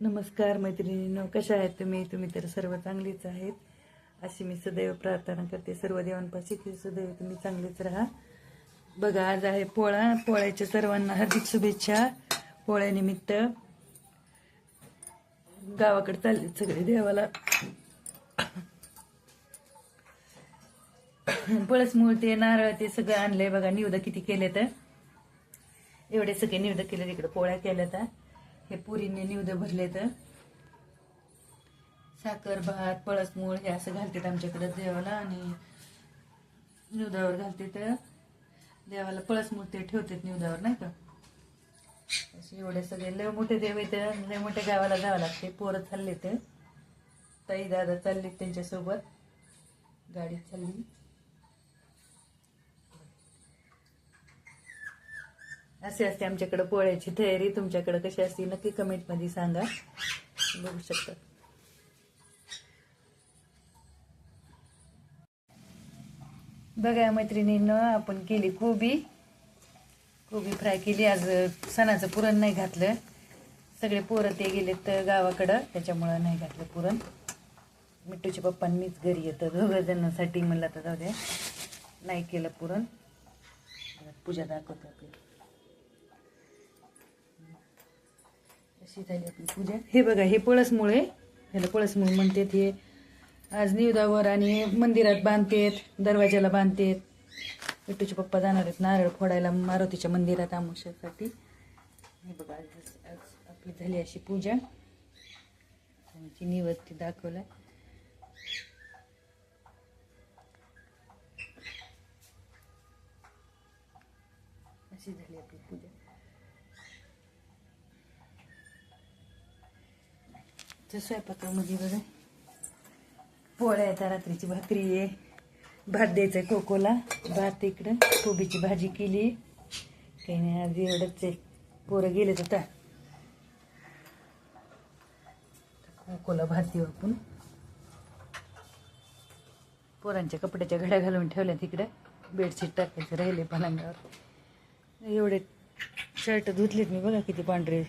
नमस्कार मैत्रिणींनो कशा आहेत तुम्ही? तुम्ही तर सर्व चांगलीच आहेत. अशी मी सदैव प्रार्थना करते. सर्व देवांपाशी की सदैव तुम्ही चांगलेच राहा. बघा आज आहे पोळा. पोळ्याच्या सर्वांना हार्दिक शुभेच्छा. पोळ्यानिमित्त गावाकडे चालले सगळे देवाला. पळस मूळ ते नारळ ते सगळं आणलंय. बघा निवद किती केले तर एवढे सगळे निवद केले इकडे पोळ्या केल्या तर हे पुरीने निवद भरले तर. साखर भात पळस मूळ हे असं घालतात आमच्याकडे देवाला आणि निवदावर घालते तर देवाला पळस मूळ ते ठेवतात निवदावर नाही का? असे एवढे सगळे. लय मोठे देव येते लय मोठ्या गावाला जावं लागते. पोरं चालले तर ताई दादा चालले त्यांच्यासोबत. गाडी चालली. असे असते आमच्याकडे पोळ्याची तयारी. तुमच्याकडे कशी असते नक्की कमेंटमध्ये सांगा. बघू शकता. बघा मैत्रिणीनं आपण केली कोबी. कोबी फ्राय केली. आज सणाचं पुरण नाही घातलं. सगळे पोरं ते गेलेत गावाकडं. त्याच्यामुळं नाही घातलं पुरण. मिठूच्या पप्पांनीच घरी येतं. दोघं जणांसाठी म्हणलं तर जाऊ द्या. नाही केलं पुरण. पूजा दाखवतो आपली अशी झाली आपली पूजा. हे बघा हे पळसमुळे ह्याला पळसमुळे म्हणतात हे. आज निवदावर आणि मंदिरात बांधतेत दरवाज्याला बांधतेत. विठूचे पप्पा जाणार आहेत नारळ फोडायला मारुतीच्या मंदिरात आमुष्यासाठी हे बघा आज आज आपली झाली अशी पूजा. आमची निवृत्ती दाखवलं अशी झाली आपली पूजा. तर स्वयंपाकामध्ये म्हणजे बघा. पोळ्या आहेत रात्रीची भाकरी आहे. भात द्यायचा कोकोला. भात इकडं. कोबीची भाजी केली. काही नाही आज एवढंच आहे. पोरं गेले होता कोकोला भात देऊ आपण. पोरांच्या कपड्याच्या घड्या घालून ठेवल्या तिकडे बेडशीट टाकायचं राहिले पलंगावर. एवढे शर्ट धुतलेत मी बघा किती पांढरे.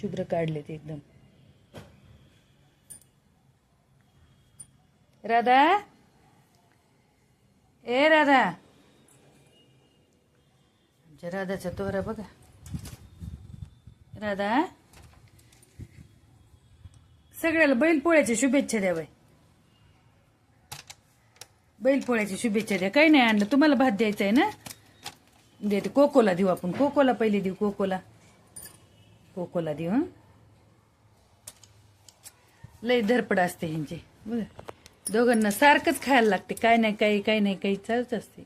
शुभ्र काढलेत एकदम. राधा? ए राधा. आमच्या राधाचा तोरा बघा. राधा? सगळ्याला बैलपोळ्याच्या शुभेच्छा द्या बाई. बैलपोळ्याची शुभेच्छा द्या. काही नाही आणलं तुम्हाला भात द्यायचा आहे ना? देते कोकोला देऊ आपण. कोकोला पहिले देऊ कोकोला. कोकोला देऊ लई लय धरपड असते ह्यांचे. बघा. दोघांना सारखंच खायला लागते. काय नाही काही काही नाही काही चालूच असते.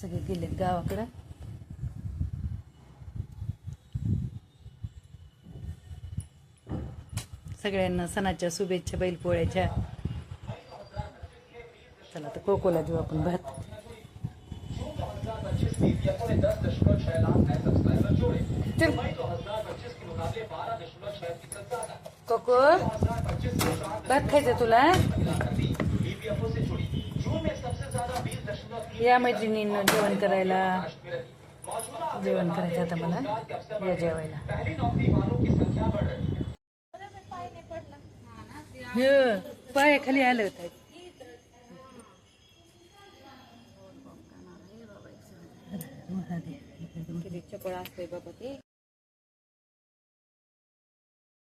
सगळे गेलेत गावाकडं. सगळ्यांना सणाच्या शुभेच्छा बैलपोळ्याच्या. चला तर कोकोला देऊ आपण भात. चल. कोको भात खायचं तुला या मैत्रिणींना जेवण करायला. जेवण करायचं आता मला. या जेवायला. हे पायाखाली आलं होतं. किती चपळ असते बाबा ते.